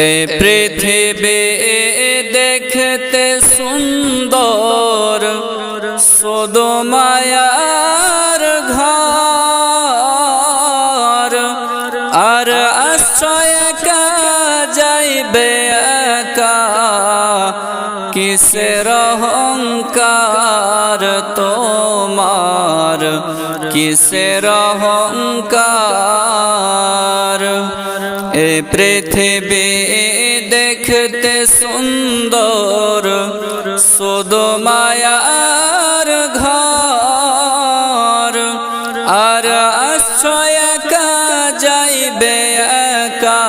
এ পৃথিবী দেখতে সুন্দর শুধু মায়ার ঘর। আর আশ্রয় যাইবে কিসের অহংকার তোমার? কিসের অহংকার এ পৃথিবী দেখতে সুন্দর শুধু মায়ার ঘর আর আশ্রয় একা যাইবে একা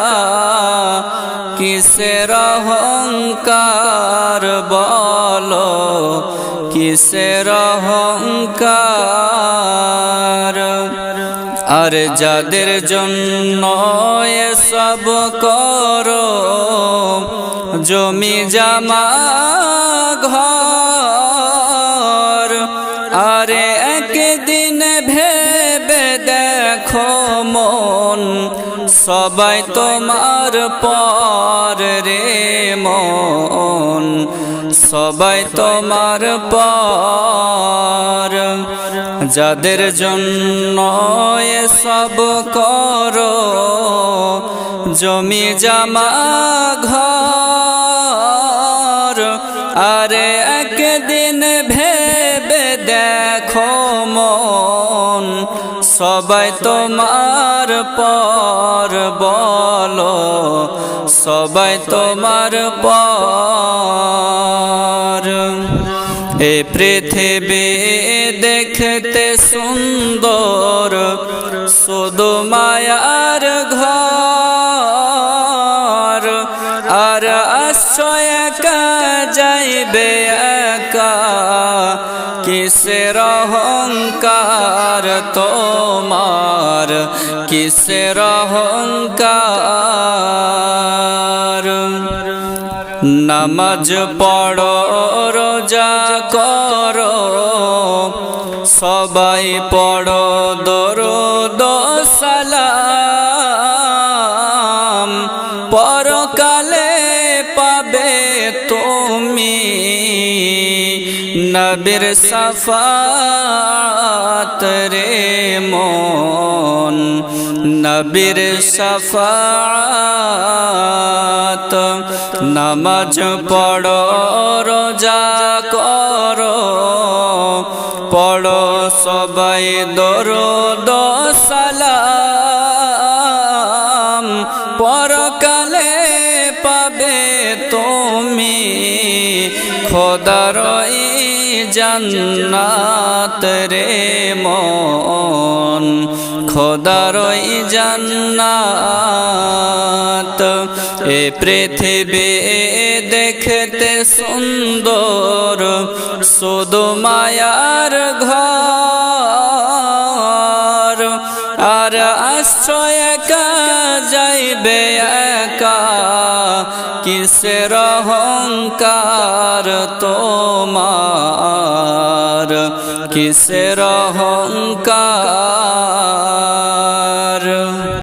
কিসের অহংকার বলো কিসের অহংকার আর যাদের জন্য সব করো, জমি, জামা, ঘর, আর একদিন ভেবে দেখো মন, সবাই তোমার পর রে মন। সবাই তোমার পর। যাদের জন্য এসব করো, জমি জামা ঘর। আরে একদিন ভেবে দেখো মন, সবাই তোমার পর বলো। সবাই তোমার পর। এ পৃথিবী দেখতে সুন্দর, শুধু মায়ার ঘর। আর আশ্রয় একা যাইবে একা, কিসের অহংকার তোমার, কিসের অহংকার? নামাজ পড়ো, রোজা করো, সবাই পড়ো, দরুদ সালাম। পরকালে পাবে তুমি নবীর সাফাত রে মন নবীর সাফাত, নামাজ পড়ো, রোজা করো, পড়ো সবাই দরুদ সালাম। পরকালে পাবে তুমি খোদারই জান্নাত রে মন খোদারই জান্নাত। এ পৃথিবী দেখতে সুন্দর মায়ার ঘর। আর আশ্রয় একা, যাইবে একা। কিসের অহংকার তোমার? কিসের অহংকার